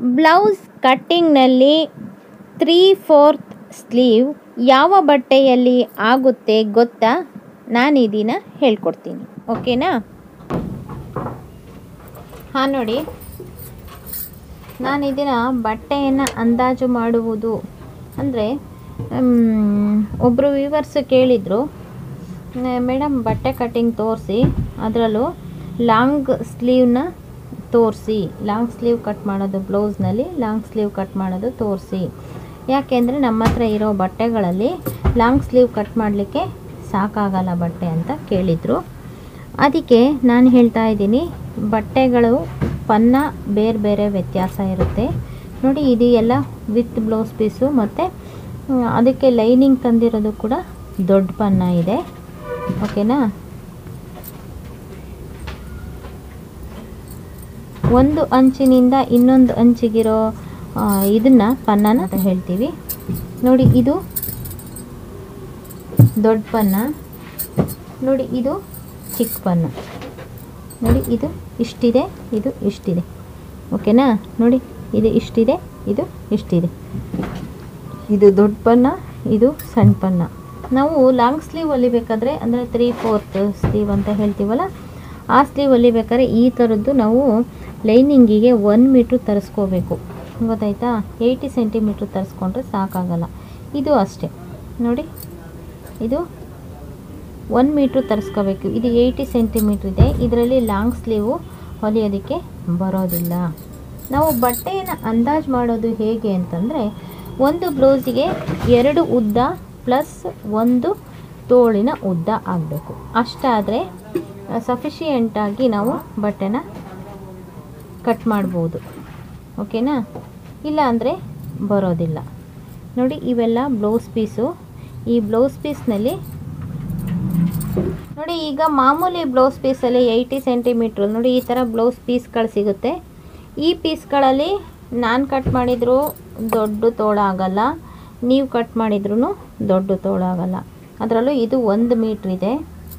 Blouse ಕಟ್ಟಿಂಗ್ನಲ್ಲಿ three fourth sleeve ಯಾವ ಬಟ್ಟೆಯಲ್ಲಿ ಆಗುತ್ತೆ ಗೊತ್ತಾ? ನಾನು ಇದನ್ನು ಹೇಳ್ಕೊಡ್ತೀನಿ. ಓಕೆನಾ? ಹಾಂ, ನೋಡಿ. ನಾನು ಇದನ್ನು ಬಟ್ಟೆಯನ್ನು ಅಂದಾಜು ಮಾಡುವುದು. ಅಂದರೆ ಒಬ್ಬರು ವ್ಯೂವರ್ಸ್ ಕೇಳಿದರು ಮೇಡಮ್ ಬಟ್ಟೆ ಕಟ್ಟಿಂಗ್ ತೋರಿಸಿ, ಅದರಲ್ಲೂ ಲಾಂಗ್ ಸ್ಲೀವ್ನ ತೋರಿಸಿ. ಲಾಂಗ್ ಸ್ಲೀವ್ ಕಟ್ ಮಾಡೋದು ಬ್ಲೌಸ್ನಲ್ಲಿ ಲಾಂಗ್ ಸ್ಲೀವ್ ಕಟ್ ಮಾಡೋದು ತೋರಿಸಿ. ಯಾಕೆಂದರೆ ನಮ್ಮ ಹತ್ರ ಇರೋ ಬಟ್ಟೆಗಳಲ್ಲಿ ಲಾಂಗ್ ಸ್ಲೀವ್ ಕಟ್ ಮಾಡಲಿಕ್ಕೆ ಸಾಕಾಗಲ್ಲ ಬಟ್ಟೆ ಅಂತ ಕೇಳಿದರು. ಅದಕ್ಕೆ ನಾನು ಹೇಳ್ತಾ ಇದ್ದೀನಿ, ಬಟ್ಟೆಗಳು ಪನ್ನ ಬೇರೆ ಬೇರೆ ವ್ಯತ್ಯಾಸ ಇರುತ್ತೆ. ನೋಡಿ, ಇದು ಎಲ್ಲ ವಿತ್ ಬ್ಲೌಸ್ ಪೀಸು ಮತ್ತು, ಅದಕ್ಕೆ ಲೈನಿಂಗ್ ತಂದಿರೋದು ಕೂಡ ದೊಡ್ಡ ಪನ್ನ ಇದೆ. ಓಕೆನಾ ಒಂದು ಅಂಚಿನಿಂದ ಇನ್ನೊಂದು ಅಂಚಿಗಿರೋ ಇದನ್ನು ಪನ್ನ ಅಂತ ಹೇಳ್ತೀವಿ. ನೋಡಿ, ಇದು ದೊಡ್ಡ ಪನ್ನ. ನೋಡಿ, ಇದು ಚಿಕ್ಕ ಪನ್ನ. ನೋಡಿ, ಇದು ಇಷ್ಟಿದೆ ಇದು ಇಷ್ಟಿದೆ. ಓಕೆನಾ? ನೋಡಿ, ಇದು ಇಷ್ಟಿದೆ ಇದು ಇಷ್ಟಿದೆ. ಇದು ದೊಡ್ಡ ಪನ್ನ, ಇದು ಸಣ್ಣ ಪನ್ನ. ನಾವು ಲಾಂಗ್ ಸ್ಲೀವ್ ಹೊಲಿಬೇಕಾದ್ರೆ ಅಂದರೆ ತ್ರೀ ಫೋರ್ತ್ ಸ್ಲೀವ್ ಅಂತ ಹೇಳ್ತೀವಲ್ಲ ಆ ಸ್ಲೀವ್ ಹೊಲಿಬೇಕಾದ್ರೆ ಈ ಥರದ್ದು ನಾವು ಲೈನಿಂಗಿಗೆ ಒನ್ ಮೀಟ್ರ್ ತರಿಸ್ಕೋಬೇಕು. ಗೊತ್ತಾಯ್ತಾ? ಏಯ್ಟಿ ಸೆಂಟಿಮೀಟ್ರ್ ತರಿಸ್ಕೊಂಡ್ರೆ ಸಾಕಾಗಲ್ಲ. ಇದು ಅಷ್ಟೇ. ನೋಡಿ, ಇದು ಒನ್ ಮೀಟ್ರ್ ತರಿಸ್ಕೋಬೇಕು. ಇದು ಏಯ್ಟಿ ಸೆಂಟಿಮೀಟ್ರ್ ಇದೆ. ಇದರಲ್ಲಿ ಲಾಂಗ್ ಸ್ಲೀವು ಹೊಲಿಯೋದಕ್ಕೆ ಬರೋದಿಲ್ಲ. ನಾವು ಬಟ್ಟೆಯನ್ನು ಅಂದಾಜು ಮಾಡೋದು ಹೇಗೆ ಅಂತಂದರೆ, ಒಂದು ಬ್ಲೌಸಿಗೆ ಎರಡು ಉದ್ದ ಪ್ಲಸ್ ಒಂದು ತೋಳಿನ ಉದ್ದ ಆಗಬೇಕು. ಅಷ್ಟಾದರೆ ಸಫಿಷಿಯೆಂಟಾಗಿ ನಾವು ಬಟ್ಟೆನ ಕಟ್ ಮಾಡ್ಬೋದು. ಓಕೆನಾ ಇಲ್ಲ ಅಂದರೆ ಬರೋದಿಲ್ಲ. ನೋಡಿ, ಇವೆಲ್ಲ ಬ್ಲೌಸ್ ಪೀಸು ಈ ಬ್ಲೌಸ್ ಪೀಸ್ನಲ್ಲಿ ನೋಡಿ, ಈಗ ಮಾಮೂಲಿ ಬ್ಲೌಸ್ ಪೀಸಲ್ಲಿ ಏಯ್ಟಿ ಸೆಂಟಿಮೀಟ್ರ್ ನೋಡಿ, ಈ ಥರ ಬ್ಲೌಸ್ ಪೀಸ್ಗಳು ಸಿಗುತ್ತೆ. ಈ ಪೀಸ್ಗಳಲ್ಲಿ ನಾನು ಕಟ್ ಮಾಡಿದರೂ ದೊಡ್ಡ ತೋಳಾಗಲ್ಲ ನೀವು ಕಟ್ ಮಾಡಿದ್ರೂ ದೊಡ್ಡ ತೋಳಾಗಲ್ಲ ಅದರಲ್ಲೂ ಇದು ಒಂದು ಮೀಟ್ರ್ ಇದೆ.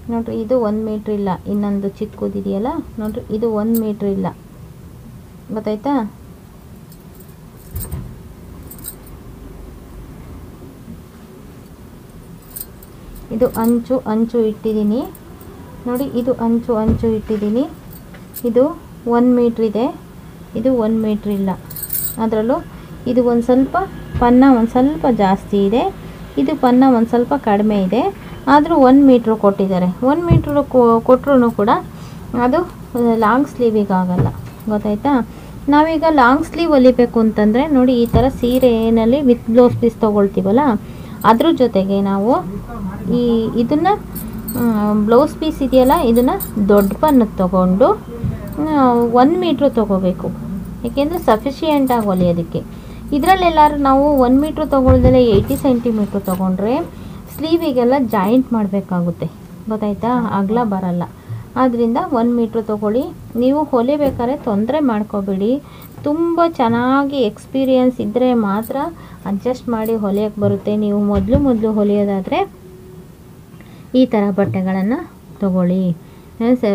ನೋಡ್ರಿ, ಇದು ಒಂದು ಮೀಟ್ರ್ ಇಲ್ಲ. ಇನ್ನೊಂದು ಚಿಕ್ಕದಿದೆಯಲ್ಲ ನೋಡ್ರಿ, ಇದು ಒಂದು ಮೀಟ್ರ್ ಇಲ್ಲ. ಗೊತ್ತಾಯ್ತಾ? ಇದು ಅಂಚು ಅಂಚು ಇಟ್ಟಿದ್ದೀನಿ. ನೋಡಿ, ಇದು ಅಂಚು ಅಂಚು ಇಟ್ಟಿದ್ದೀನಿ. ಇದು ಒಂದು ಮೀಟ್ರ್ ಇದೆ. ಇದು ಒಂದು ಮೀಟ್ರ್ ಇಲ್ಲ. ಅದರಲ್ಲೂ ಇದು ಒಂದು ಸ್ವಲ್ಪ, ಪನ್ನ ಒಂದು ಸ್ವಲ್ಪ ಜಾಸ್ತಿ ಇದೆ. ಇದು ಪನ್ನ ಒಂದು ಸ್ವಲ್ಪ ಕಡಿಮೆ ಇದೆ. ಆದರೂ ಒನ್ ಮೀಟ್ರ್ ಕೊಟ್ಟಿದ್ದಾರೆ. ಒನ್ ಮೀಟ್ರ್ ಕೊಟ್ಟರು ಕೂಡ ಅದು ಲಾಂಗ್ ಸ್ಲೀವಿಗೆ ಆಗಲ್ಲ. ಗೊತ್ತಾಯ್ತಾ? ನಾವೀಗ ಲಾಂಗ್ ಸ್ಲೀವ್ ಹೊಲಿಬೇಕು ಅಂತಂದರೆ ನೋಡಿ ಈ ಥರ ಸೀರೆನಲ್ಲಿ ವಿತ್ ಬ್ಲೌಸ್ ಪೀಸ್ ತೊಗೊಳ್ತೀವಲ್ಲ? ಅದ್ರ ಜೊತೆಗೆ ನಾವು ಈ ಇದನ್ನು ಬ್ಲೌಸ್ ಪೀಸ್ ಇದೆಯಲ್ಲ? ಇದನ್ನು ದೊಡ್ಡ ತಗೊಂಡು ತೊಗೊಂಡು ಒನ್ ಮೀಟ್ರ್ ತೊಗೋಬೇಕು. ಏಕೆಂದರೆ ಸಫಿಷಿಯೆಂಟಾಗಿ ಹೊಲಿಯೋದಕ್ಕೆ. ಇದರಲ್ಲೆಲ್ಲರೂ ನಾವು ಒನ್ ಮೀಟ್ರ್ ತೊಗೊಳ್ದಲ್ಲೇ ಏಯ್ಟಿ ಸೆಂಟಿಮೀಟ್ರ್ ತೊಗೊಂಡ್ರೆ ಸ್ಲೀವಿಗೆಲ್ಲ ಜಾಯಿಂಟ್ ಮಾಡಬೇಕಾಗುತ್ತೆ. ಗೊತ್ತಾಯ್ತಾ? ಅಗಲ ಬರಲ್ಲ. ಆದ್ದರಿಂದ ಒನ್ ಮೀಟ್ರ್ ತೊಗೊಳ್ಳಿ. ನೀವು ಹೊಲಿಬೇಕಾದ್ರೆ ತೊಂದರೆ ಮಾಡ್ಕೋಬೇಡಿ. ತುಂಬ ಚೆನ್ನಾಗಿ ಎಕ್ಸ್ಪೀರಿಯನ್ಸ್ ಇದ್ದರೆ ಮಾತ್ರ ಅಡ್ಜಸ್ಟ್ ಮಾಡಿ ಹೊಲಿಯೋಕ್ಕೆ ಬರುತ್ತೆ. ನೀವು ಮೊದಲು ಮೊದಲು ಹೊಲಿಯೋದಾದರೆ ಈ ಥರ ಬಟ್ಟೆಗಳನ್ನು ತಗೊಳ್ಳಿ.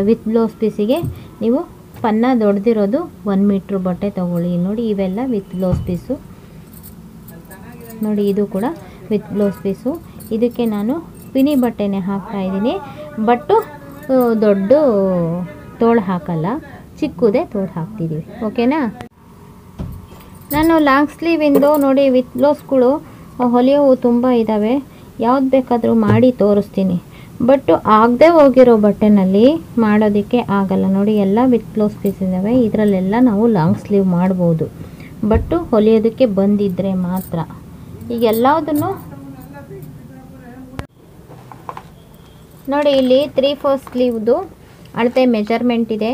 ವಿತ್ ಬ್ಲೌಸ್ ಪೀಸಿಗೆ ನೀವು ಪನ್ನ ದೊಡ್ದಿರೋದು ಒನ್ ಮೀಟ್ರ್ ಬಟ್ಟೆ ತೊಗೊಳ್ಳಿ. ನೋಡಿ, ಇವೆಲ್ಲ ವಿತ್ ಬ್ಲೌಸ್ ಪೀಸು ನೋಡಿ, ಇದು ಕೂಡ ವಿತ್ ಬ್ಲೌಸ್ ಪೀಸು ಇದಕ್ಕೆ ನಾನು ಪಿನಿ ಬಟ್ಟೆನೇ ಹಾಕ್ತಾ ಇದ್ದೀನಿ. ಬಟ್ಟು ದೊಡ್ಡ ತೋಳು ಹಾಕಲ್ಲ, ಚಿಕ್ಕದೇ ತೋಳು ಹಾಕ್ತಿದ್ದೀವಿ ಓಕೆನಾ? ನಾನು ಲಾಂಗ್ ಸ್ಲೀವಿಂದು ನೋಡಿ, ವಿತ್ ಬ್ಲೌಸ್ಗಳು ಹೊಲಿಯೋವು ತುಂಬ ಇದ್ದಾವೆ ಯಾವ್ದು ಬೇಕಾದರೂ ಮಾಡಿ ತೋರಿಸ್ತೀನಿ. ಬಟ್ ಆಗದೆ ಹೋಗಿರೋ ಬಟ್ಟೆನಲ್ಲಿ ಮಾಡೋದಕ್ಕೆ ಆಗಲ್ಲ. ನೋಡಿ, ಎಲ್ಲ ವಿತ್ ಬ್ಲೌಸ್ ಪೀಸ್ ಇದ್ದಾವೆ ಇದರಲ್ಲೆಲ್ಲ ನಾವು ಲಾಂಗ್ ಸ್ಲೀವ್ ಮಾಡ್ಬೋದು. ಬಟ್ಟು ಹೊಲಿಯೋದಕ್ಕೆ ಬಂದಿದ್ದರೆ ಮಾತ್ರ. ಈಗ ಎಲ್ಲದನ್ನು ನೋಡಿ, ಇಲ್ಲಿ ತ್ರೀ ಫೋರ್ ಸ್ಲೀವ್ದು ಅಳತೆ ಮೆಜರ್ಮೆಂಟ್ ಇದೆ.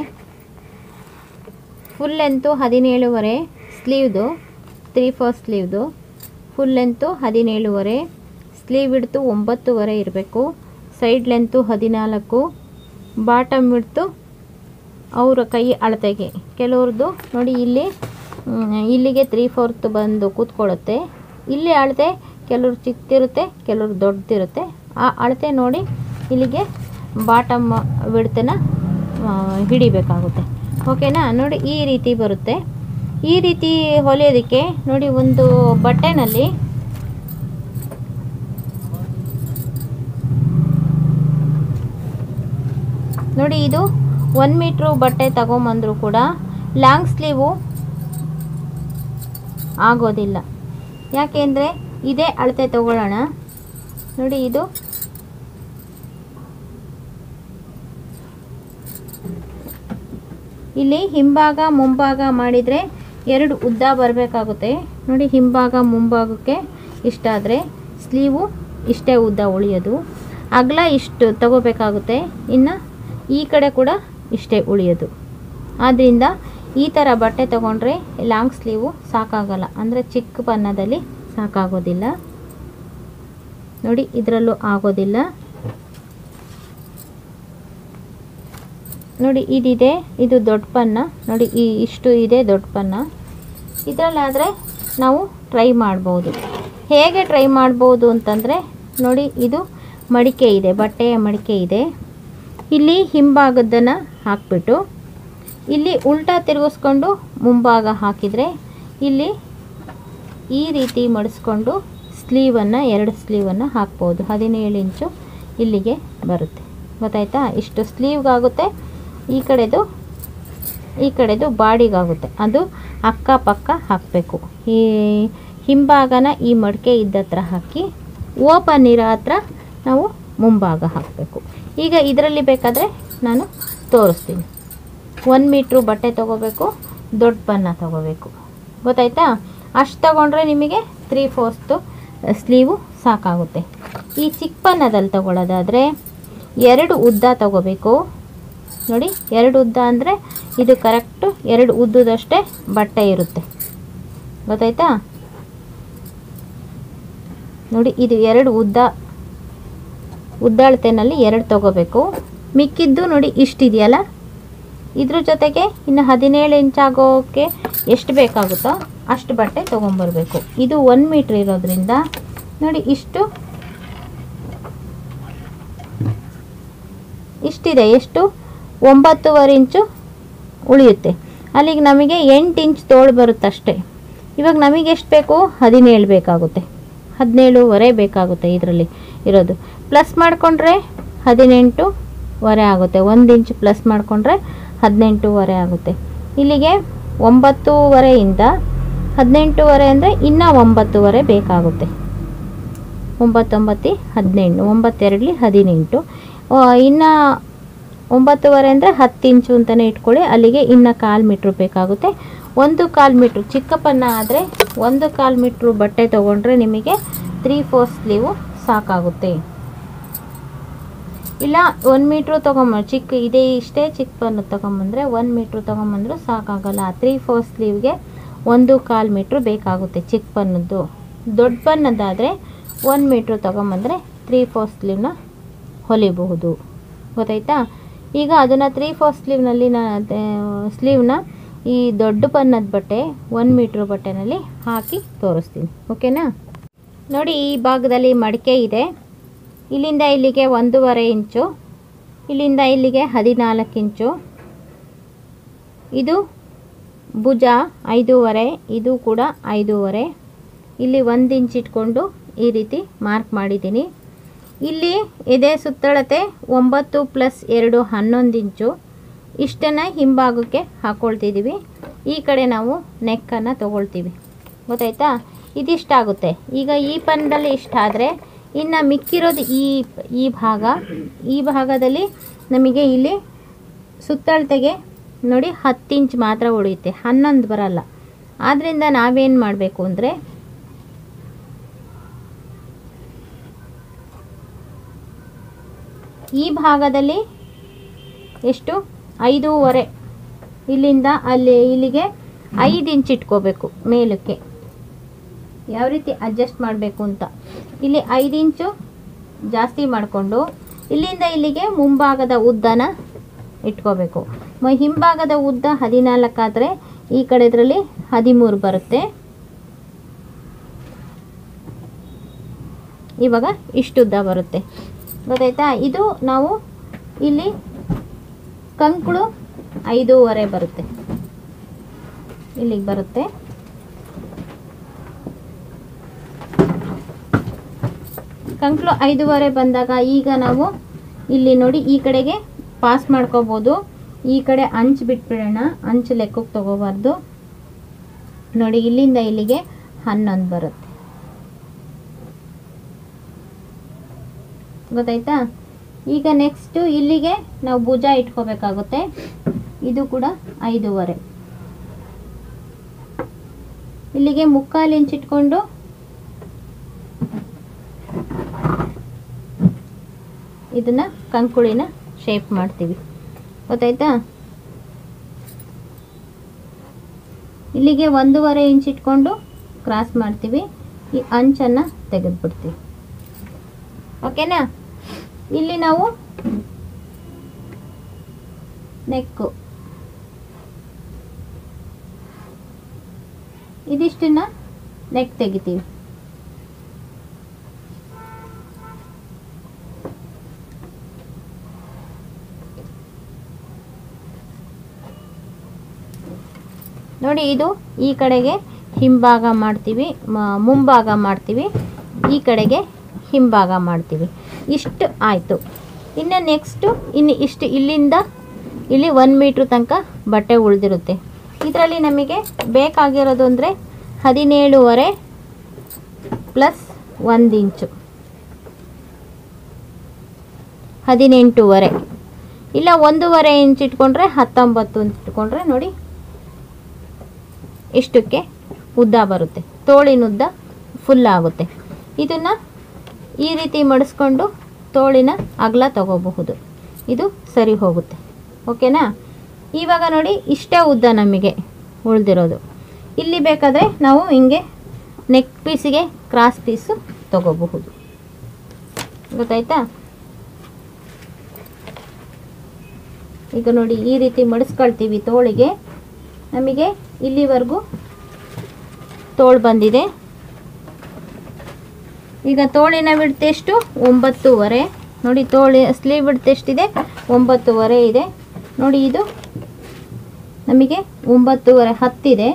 ಫುಲ್ ಲೆಂತು ಹದಿನೇಳುವರೆ ಸ್ಲೀವ್ದು ತ್ರೀ ಫೋರ್ ಸ್ಲೀವ್ದು ಫುಲ್ ಲೆಂತು ಹದಿನೇಳುವರೆ ಸ್ಲೀವ್ ಹಿಡ್ತು ಒಂಬತ್ತುವರೆ ಇರಬೇಕು. ಸೈಡ್ ಲೆಂತು ಹದಿನಾಲ್ಕು ಬಾಟಮ್ ಹಿಡ್ತು ಅವರ ಕೈ ಅಳತೆಗೆ. ಕೆಲವ್ರದ್ದು ನೋಡಿ, ಇಲ್ಲಿ ಇಲ್ಲಿಗೆ ತ್ರೀ ಫೋರ್ತ್ ಬಂದು ಕೂತ್ಕೊಳ್ಳುತ್ತೆ. ಇಲ್ಲಿ ಅಳತೆ ಕೆಲವ್ರು ಚಿಕ್ಕದಿರುತ್ತೆ ಕೆಲವ್ರು ದೊಡ್ಡದಿರುತ್ತೆ. ಆ ಅಳತೆ ನೋಡಿ ಇಲ್ಲಿಗೆ ಬಾಟಮ್ ವಿಡ್ತನ ಹಿಡಿಬೇಕಾಗುತ್ತೆ. ಓಕೆನಾ? ನೋಡಿ, ಈ ರೀತಿ ಬರುತ್ತೆ. ಈ ರೀತಿ ಹೊಲಿಯೋದಕ್ಕೆ ನೋಡಿ, ಒಂದು ಬಟ್ಟೆನಲ್ಲಿ ನೋಡಿ, ಇದು ಒನ್ ಮೀಟ್ರು ಬಟ್ಟೆ ತಗೊಂಬಂದ್ರು ಕೂಡ ಲಾಂಗ್ ಸ್ಲೀವು ಆಗೋದಿಲ್ಲ. ಯಾಕೆಂದರೆ ಇದೇ ಅಳತೆ ತಗೊಳ್ಳೋಣ. ನೋಡಿ, ಇದು ಇಲ್ಲಿ ಹಿಂಭಾಗ ಮುಂಭಾಗ ಮಾಡಿದರೆ ಎರಡು ಉದ್ದ ಬರಬೇಕಾಗುತ್ತೆ. ನೋಡಿ, ಹಿಂಭಾಗ ಮುಂಭಾಗಕ್ಕೆ ಇಷ್ಟಾದರೆ ಸ್ಲೀವು ಇಷ್ಟೇ ಉದ್ದ ಉಳಿಯೋದು. ಅಗಲ ಇಷ್ಟು ತಗೋಬೇಕಾಗುತ್ತೆ. ಇನ್ನು ಈ ಕಡೆ ಕೂಡ ಇಷ್ಟೇ ಉಳಿಯೋದು. ಆದ್ದರಿಂದ ಈ ಥರ ಬಟ್ಟೆ ತಗೊಂಡ್ರೆ ಲಾಂಗ್ ಸ್ಲೀವು ಸಾಕಾಗಲ್ಲ. ಅಂದರೆ ಚಿಕ್ಕ ಬಣ್ಣದಲ್ಲಿ ಸಾಕಾಗೋದಿಲ್ಲ. ನೋಡಿ, ಇದರಲ್ಲೂ ಆಗೋದಿಲ್ಲ. ನೋಡಿ, ಇದಿದೆ. ಇದು ದೊಡ್ಡ ಪನ್ನ. ನೋಡಿ, ಈ ಇಷ್ಟು ಇದೆ ದೊಡ್ಡ ಪನ್ನ. ಇದರಲ್ಲಾದರೆ ನಾವು ಟ್ರೈ ಮಾಡ್ಬೋದು. ಹೇಗೆ ಟ್ರೈ ಮಾಡ್ಬೋದು ಅಂತಂದರೆ, ನೋಡಿ, ಇದು ಮಡಿಕೆ ಇದೆ, ಬಟ್ಟೆಯ ಮಡಿಕೆ ಇದೆ. ಇಲ್ಲಿ ಹಿಂಭಾಗದನ್ನು ಹಾಕ್ಬಿಟ್ಟು, ಇಲ್ಲಿ ಉಲ್ಟಾ ತಿರುಗಿಸ್ಕೊಂಡು ಮುಂಭಾಗ ಹಾಕಿದರೆ, ಇಲ್ಲಿ ಈ ರೀತಿ ಮಡಿಸ್ಕೊಂಡು ಸ್ಲೀವನ್ನು, ಎರಡು ಸ್ಲೀವನ್ನು ಹಾಕ್ಬೋದು. ಹದಿನೇಳು ಇಂಚು ಇಲ್ಲಿಗೆ ಬರುತ್ತೆ. ಗೊತ್ತಾಯ್ತಾ? ಇಷ್ಟು ಸ್ಲೀವ್ಗಾಗುತ್ತೆ. ಈ ಕಡೆದು ಈ ಕಡೆದು ಬಾಡಿಗಾಗುತ್ತೆ. ಅದು ಅಕ್ಕಪಕ್ಕ ಹಾಕಬೇಕು. ಈ ಹಿಂಭಾಗನ ಈ ಮಡಿಕೆ ಇದ್ದ ಹತ್ರ ಹಾಕಿ, ಓಪನ್ ಇರೋ ಹತ್ರ ನಾವು ಮುಂಭಾಗ ಹಾಕಬೇಕು. ಈಗ ಇದರಲ್ಲಿ ಬೇಕಾದರೆ ನಾನು ತೋರಿಸ್ತೀನಿ. ಒಂದು ಮೀಟ್ರು ಬಟ್ಟೆ ತೊಗೋಬೇಕು, ದೊಡ್ಡ ಬನ್ನ ತೊಗೋಬೇಕು. ಗೊತ್ತಾಯ್ತಾ? ಅಷ್ಟು ತಗೊಂಡ್ರೆ ನಿಮಗೆ ತ್ರೀ ಫೋರ್ಸ್ತು ಸ್ಲೀವು ಸಾಕಾಗುತ್ತೆ. ಈ ಚಿಕ್ಕ ಬನ್ನದಲ್ಲಿ ತೊಗೊಳ್ಳೋದಾದರೆ ಎರಡು ಉದ್ದ ತಗೋಬೇಕು. ನೋಡಿ, ಎರಡು ಉದ್ದ ಅಂದರೆ ಇದು ಕರೆಕ್ಟು ಎರಡು ಉದ್ದದಷ್ಟೇ ಬಟ್ಟೆ ಇರುತ್ತೆ. ಗೊತ್ತಾಯ್ತಾ? ನೋಡಿ, ಇದು ಎರಡು ಉದ್ದ, ಉದ್ದಾಳತೆನಲ್ಲಿ ಎರಡು ತಗೋಬೇಕು. ಮಿಕ್ಕಿದ್ದು ನೋಡಿ ಇಷ್ಟಿದೆಯಲ್ಲ? ಇದ್ರ ಜೊತೆಗೆ ಇನ್ನು ಹದಿನೇಳು ಇಂಚ್ ಆಗೋಕ್ಕೆ ಎಷ್ಟು ಬೇಕಾಗುತ್ತೋ ಅಷ್ಟು ಬಟ್ಟೆ ತೊಗೊಂಬರ್ಬೇಕು. ಇದು ಒನ್ ಮೀಟ್ರ್ ಇರೋದ್ರಿಂದ ನೋಡಿ ಇಷ್ಟು, ಇಷ್ಟಿದೆ ಎಷ್ಟು? ಒಂಬತ್ತುವರೆ ಇಂಚು ಉಳಿಯುತ್ತೆ. ಅಲ್ಲಿಗೆ ನಮಗೆ ಎಂಟು ಇಂಚ್ ತೋಳು ಬರುತ್ತಷ್ಟೇ. ಇವಾಗ ನಮಗೆ ಎಷ್ಟು ಬೇಕು? ಹದಿನೇಳು ಬೇಕಾಗುತ್ತೆ. ಹದಿನೇಳುವರೆ ಬೇಕಾಗುತ್ತೆ ಇದರಲ್ಲಿ ಇರೋದು. ಪ್ಲಸ್ ಮಾಡಿಕೊಂಡ್ರೆ ಹದಿನೆಂಟುವರೆ ಆಗುತ್ತೆ. ಒಂದು ಇಂಚ್ ಪ್ಲಸ್ ಮಾಡಿಕೊಂಡ್ರೆ ಹದಿನೆಂಟುವರೆ ಆಗುತ್ತೆ. ಇಲ್ಲಿಗೆ ಒಂಬತ್ತೂವರೆಯಿಂದ ಹದಿನೆಂಟುವರೆ ಅಂದರೆ ಇನ್ನೂ ಒಂಬತ್ತುವರೆ ಬೇಕಾಗುತ್ತೆ. ಒಂಬತ್ತೊಂಬತ್ತು ಹದಿನೆಂಟು ಒಂಬತ್ತೆರಡಲಿ ಹದಿನೆಂಟು. ಇನ್ನು ಒಂಬತ್ತುವರೆ ಅಂದರೆ ಹತ್ತು ಇಂಚು ಅಂತಲೇ ಇಟ್ಕೊಳ್ಳಿ. ಅಲ್ಲಿಗೆ ಇನ್ನು ಕಾಲು ಮೀಟ್ರ್ ಬೇಕಾಗುತ್ತೆ. ಒಂದು ಕಾಲು ಮೀಟ್ರ್ ಚಿಕ್ಕ ಆದರೆ ಒಂದು ಕಾಲು ಮೀಟ್ರು ಬಟ್ಟೆ ತೊಗೊಂಡ್ರೆ ನಿಮಗೆ ತ್ರೀ ಫೋರ್ ಸ್ಲೀವು ಸಾಕಾಗುತ್ತೆ. ಇಲ್ಲ, ಒಂದು ಮೀಟ್ರು ತೊಗೊಂಬ, ಚಿಕ್ಕ, ಇದೇ ಇಷ್ಟೇ ಚಿಕ್ಕ ತೊಗೊಂಬಂದ್ರೆ ಒಂದು ಮೀಟ್ರು ತೊಗೊಂಬಂದರೂ ಸಾಕಾಗಲ್ಲ. ತ್ರೀ ಫೋರ್ ಸ್ಲೀವ್ಗೆ ಒಂದು ಕಾಲು ಮೀಟ್ರು ಬೇಕಾಗುತ್ತೆ ಚಿಕ್ಕ ಪನ್ನದ್ದು ದೊಡ್ಡ ಬಣ್ಣದ್ದಾದರೆ ಒಂದು ಮೀಟ್ರು ತೊಗೊಂಬಂದರೆ ತ್ರೀ ಫೋರ್ ಸ್ಲೀವ್ನ ಹೊಲಿಬಹುದು. ಗೊತ್ತಾಯ್ತಾ? ಈಗ ಅದನ್ನು ತ್ರೀ ಫೋರ್ ಸ್ಲೀವ್ನಲ್ಲಿ ನಾನು ಸ್ಲೀವ್ನ ಈ ದೊಡ್ಡ ಬಣ್ಣದ ಬಟ್ಟೆ ಒನ್ ಮೀಟ್ರ್ ಬಟ್ಟೆನಲ್ಲಿ ಹಾಕಿ ತೋರಿಸ್ತೀನಿ. ಓಕೆನಾ ನೋಡಿ, ಈ ಭಾಗದಲ್ಲಿ ಮಡಿಕೆ ಇದೆ. ಇಲ್ಲಿಂದ ಇಲ್ಲಿಗೆ ಒಂದೂವರೆ ಇಂಚು, ಇಲ್ಲಿಂದ ಇಲ್ಲಿಗೆ ಹದಿನಾಲ್ಕು ಇಂಚು. ಇದು ಭುಜ ಐದೂವರೆ, ಇದು ಕೂಡ ಐದೂವರೆ. ಇಲ್ಲಿ ಒಂದು ಇಂಚ್ ಇಟ್ಕೊಂಡು ಈ ರೀತಿ ಮಾರ್ಕ್ ಮಾಡಿದ್ದೀನಿ. ಇಲ್ಲಿ ಎದೆ ಸುತ್ತಳತೆ ಒಂಬತ್ತು ಪ್ಲಸ್ ಎರಡು ಹನ್ನೊಂದು ಇಂಚು. ಇಷ್ಟನ್ನು ಹಿಂಭಾಗಕ್ಕೆ ಹಾಕ್ಕೊಳ್ತಿದ್ದೀವಿ ಈ ಕಡೆ ನಾವು ನೆಕ್ಕನ್ನು ತೊಗೊಳ್ತೀವಿ. ಗೊತ್ತಾಯ್ತಾ? ಇದಿಷ್ಟಾಗುತ್ತೆ ಈಗ ಈ ಪನ್ನದಲ್ಲಿ ಇಷ್ಟಾದರೆ ಇನ್ನು ಮಿಕ್ಕಿರೋದು ಈ ಈ ಭಾಗ, ಈ ಭಾಗದಲ್ಲಿ ನಮಗೆ ಇಲ್ಲಿ ಸುತ್ತಳತೆಗೆ ನೋಡಿ ಹತ್ತು ಇಂಚ್ ಮಾತ್ರ ಉಳಿಯುತ್ತೆ. ಹನ್ನೊಂದು ಬರಲ್ಲ. ಆದ್ದರಿಂದ ನಾವೇನು ಮಾಡಬೇಕು ಅಂದರೆ ಈ ಭಾಗದಲ್ಲಿ ಎಷ್ಟು? ಐದೂವರೆ. ಇಲ್ಲಿಂದ ಅಲ್ಲಿ, ಇಲ್ಲಿಗೆ ಐದು ಇಂಚ್ ಇಟ್ಕೋಬೇಕು, ಮೇಲಕ್ಕೆ. ಯಾವ ರೀತಿ ಅಡ್ಜಸ್ಟ್ ಮಾಡಬೇಕು ಅಂತ. ಇಲ್ಲಿ ಐದು ಇಂಚು ಜಾಸ್ತಿ ಮಾಡಿಕೊಂಡು, ಇಲ್ಲಿಂದ ಇಲ್ಲಿಗೆ ಮುಂಭಾಗದ ಉದ್ದನ ಇಟ್ಕೋಬೇಕು. ಹಿಂಭಾಗದ ಉದ್ದ ಹದಿನಾಲ್ಕಾದರೆ ಈ ಕಡೆ ಇದರಲ್ಲಿ ಹದಿಮೂರು ಬರುತ್ತೆ. ಇವಾಗ ಇಷ್ಟುದ್ದ ಬರುತ್ತೆ. ಗೊತ್ತಾಯ್ತಾ? ಇದು ನಾವು ಇಲ್ಲಿ ಕಂಕುಳು ಐದೂವರೆ ಬರುತ್ತೆ. ಇಲ್ಲಿಗೆ ಬರುತ್ತೆ. ಕಂಕ್ಳು ಐದೂವರೆ ಬಂದಾಗ ಈಗ ನಾವು ಇಲ್ಲಿ ನೋಡಿ ಈ ಕಡೆಗೆ ಪಾಸ್ ಮಾಡ್ಕೋಬೋದು. ಈ ಕಡೆ ಅಂಚು ಬಿಟ್ಬಿಡೋಣ. ಅಂಚು ಲೆಕ್ಕಕ್ಕೆ ತೊಗೋಬಾರ್ದು. ನೋಡಿ ಇಲ್ಲಿಂದ ಇಲ್ಲಿಗೆ ಹನ್ನೊಂದು ಬರುತ್ತೆ. ಗೊತ್ತಾಯ್ತಾ? ಈಗ ನೆಕ್ಸ್ಟು ಇಲ್ಲಿಗೆ ನಾವು ಭುಜ ಇಟ್ಕೋಬೇಕಾಗುತ್ತೆ. ಇದು ಕೂಡ ಐದೂವರೆ. ಇಲ್ಲಿಗೆ ಮುಕ್ಕಾಲು ಇಂಚ್ ಇಟ್ಕೊಂಡು ಇದನ್ನ ಕಂಕುಳಿನ ಶೇಪ್ ಮಾಡ್ತೀವಿ. ಗೊತ್ತಾಯ್ತಾ? ಇಲ್ಲಿಗೆ ಒಂದೂವರೆ ಇಂಚ್ ಇಟ್ಕೊಂಡು ಕ್ರಾಸ್ ಮಾಡ್ತೀವಿ. ಈ ಅಂಚನ್ನು ತೆಗೆದ್ಬಿಡ್ತೀವಿ. ಓಕೆನಾ ಇಲ್ಲಿ ನಾವು ನೆಕ್ಕು. ಇದಿಷ್ಟನ್ನ ನೆಕ್ ತೆಗಿತೀವಿ. ನೋಡಿ ಇದು ಈ ಕಡೆಗೆ ಹಿಂಭಾಗ ಮಾಡ್ತೀವಿ ಮುಂಭಾಗ ಮಾಡ್ತೀವಿ, ಈ ಕಡೆಗೆ ಹಿಂಭಾಗ ಮಾಡ್ತೀವಿ. ಇಷ್ಟು ಆಯಿತು. ಇನ್ನು ನೆಕ್ಸ್ಟು ಇನ್ನು ಇಷ್ಟು ಇಲ್ಲಿಂದ, ಇಲ್ಲಿ ಒನ್ ಮೀಟ್ರ್ ತನಕ ಬಟ್ಟೆ ಉಳಿದಿರುತ್ತೆ. ಇದರಲ್ಲಿ ನಮಗೆ ಬೇಕಾಗಿರೋದು ಅಂದರೆ ಹದಿನೇಳುವರೆ ಪ್ಲಸ್ ಒಂದು ಇಂಚು. ಹದಿನೆಂಟೂವರೆ. ಇಲ್ಲ, ಒಂದೂವರೆ ಇಂಚ್ ಇಟ್ಕೊಂಡ್ರೆ ಹತ್ತೊಂಬತ್ತು ಇಂಚ್ ಇಟ್ಕೊಂಡ್ರೆ ನೋಡಿ ಇಷ್ಟಕ್ಕೆ ಉದ್ದ ಬರುತ್ತೆ. ತೋಳಿನ ಉದ್ದ ಫುಲ್ ಆಗುತ್ತೆ. ಇದನ್ನು ಈ ರೀತಿ ಮಡಿಸ್ಕೊಂಡು ತೋಳಿನ ಅಗಲ ತಗೋಬಹುದು. ಇದು ಸರಿ ಹೋಗುತ್ತೆ. ಓಕೆನಾ? ಇವಾಗ ನೋಡಿ, ಇಷ್ಟೇ ಉದ್ದ ನಮಗೆ ಉಳಿದಿರೋದು. ಇಲ್ಲಿ ಬೇಕಾದರೆ ನಾವು ಹಿಂಗೆ ನೆಕ್ ಪೀಸಿಗೆ ಕ್ರಾಸ್ ಪೀಸು ತಗೋಬಹುದು. ಗೊತ್ತಾಯ್ತಾ? ಈಗ ನೋಡಿ, ಈ ರೀತಿ ಮಡಿಸ್ಕೊಳ್ತೀವಿ ತೋಳಿಗೆ. ನಮಗೆ ಇಲ್ಲಿವರೆಗೂ ತೋಳು ಬಂದಿದೆ. ಈಗ ತೋಳಿನ ಬಿಡ್ತು ಎಷ್ಟು? ಒಂಬತ್ತೂವರೆ. ನೋಡಿ ತೋಳಿ, ಸ್ಲೀವ್ ಬಿಡ್ತು ಎಷ್ಟಿದೆ? ಒಂಬತ್ತೂವರೆ ಇದೆ. ನೋಡಿ ಇದು ನಮಗೆ ಒಂಬತ್ತೂವರೆ ಹತ್ತಿದೆ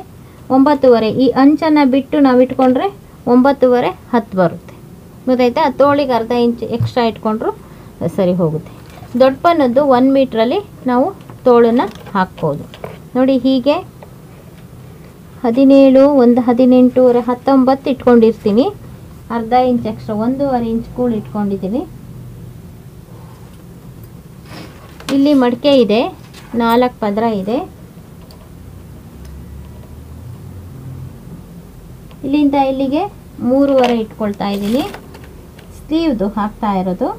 ಒಂಬತ್ತೂವರೆ, ಈ ಅಂಚನ್ನು ಬಿಟ್ಟು ನಾವು ಇಟ್ಕೊಂಡ್ರೆ ಒಂಬತ್ತೂವರೆ ಹತ್ತು ಬರುತ್ತೆ. ಗೊತ್ತಾಯ್ತಾ? ತೋಳಿಗೆ ಅರ್ಧ ಇಂಚ್ ಎಕ್ಸ್ಟ್ರಾ ಇಟ್ಕೊಂಡ್ರು ಸರಿ ಹೋಗುತ್ತೆ. ದೊಡ್ಡ ಪನ್ನದ್ದು ಒನ್ ಮೀಟ್ರಲ್ಲಿ ನಾವು ತೋಳನ್ನು ಹಾಕ್ಬೋದು. ನೋಡಿ ಹೀಗೆ ಹದಿನೇಳು, ಒಂದು ಹದಿನೆಂಟೂವರೆ ಹತ್ತೊಂಬತ್ತು ಇಟ್ಕೊಂಡಿರ್ತೀನಿ. ಅರ್ಧ ಇಂಚ್ ಎಕ್ಸ್ಟ್ರಾ ಒಂದೂವರೆ ಇಂಚ್ ಕೂಳು ಇಟ್ಕೊಂಡಿದ್ದೀನಿ. ಇಲ್ಲಿ ಮಡಿಕೆ ಇದೆ, ನಾಲ್ಕು ಪದರ ಇದೆ. ಇಲ್ಲಿಂದ ಇಲ್ಲಿಗೆ ಮೂರುವರೆ ಇಟ್ಕೊಳ್ತಾ ಇದ್ದೀನಿ. ಸ್ಲೀವ್ದು ಹಾಕ್ತಾ ಇರೋದು.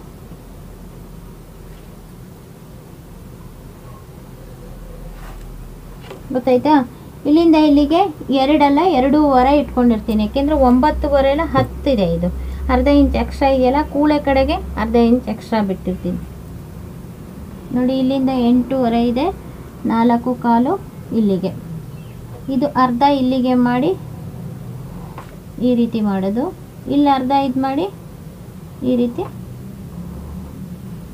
ಗೊತ್ತಾಯ್ತಾ? ಇಲ್ಲಿಂದ ಇಲ್ಲಿಗೆ ಎರಡಲ್ಲ, ಎರಡೂವರೆ ಇಟ್ಕೊಂಡಿರ್ತೀನಿ. ಯಾಕೆಂದರೆ ಒಂಬತ್ತುವರೆಲ್ಲ ಹತ್ತಿದೆ ಇದು. ಅರ್ಧ ಇಂಚ್ ಎಕ್ಸ್ಟ್ರಾ ಇದೆಯಲ್ಲ, ಕೂಳೆ ಕಡೆಗೆ ಅರ್ಧ ಇಂಚ್ ಎಕ್ಸ್ಟ್ರಾ ಬಿಟ್ಟಿರ್ತೀನಿ. ನೋಡಿ, ಇಲ್ಲಿಂದ ಎಂಟೂವರೆ ಇದೆ, ನಾಲ್ಕು ಕಾಲು ಇಲ್ಲಿಗೆ. ಇದು ಅರ್ಧ ಇಲ್ಲಿಗೆ ಮಾಡಿ ಈ ರೀತಿ ಮಾಡೋದು. ಇಲ್ಲಿ ಅರ್ಧ ಇದು ಮಾಡಿ ಈ ರೀತಿ.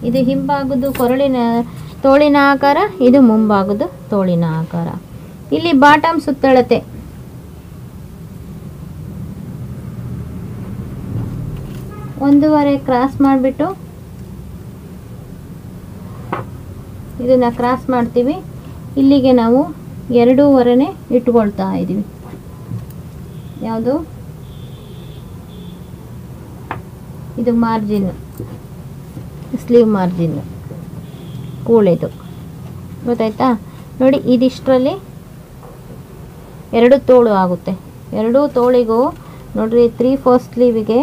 ಇದು ಹಿಂಭಾಗದ್ದು ಕೊರಳಿನ ತೋಳಿನ ಆಕಾರ, ಇದು ಮುಂಭಾಗದ್ದು ತೋಳಿನ ಆಕಾರ. ಇಲ್ಲಿ ಬಾಟಮ್ ಸುತ್ತಳತೆ. ಒಂದೂವರೆ ಕ್ರಾಸ್ ಮಾಡಿಬಿಟ್ಟು ಇದನ್ನು ಕ್ರಾಸ್ ಮಾಡ್ತೀವಿ. ಇಲ್ಲಿಗೆ ನಾವು ಎರಡೂವರೆನೇ ಇಟ್ಕೊಳ್ತಾ ಇದ್ದೀವಿ ಯಾವುದು? ಇದು ಮಾರ್ಜಿನ್. Sleeve margin. ಕೂಳೆದು. ಗೊತ್ತಾಯ್ತಾ? ನೋಡಿ ಇದಿಷ್ಟರಲ್ಲಿ ಎರಡು ತೋಳು ಆಗುತ್ತೆ. ಎರಡೂ ತೋಳಿಗೂ ನೋಡ್ರಿ ತ್ರೀ ಫೋರ್ ಸ್ಲೀವಿಗೆ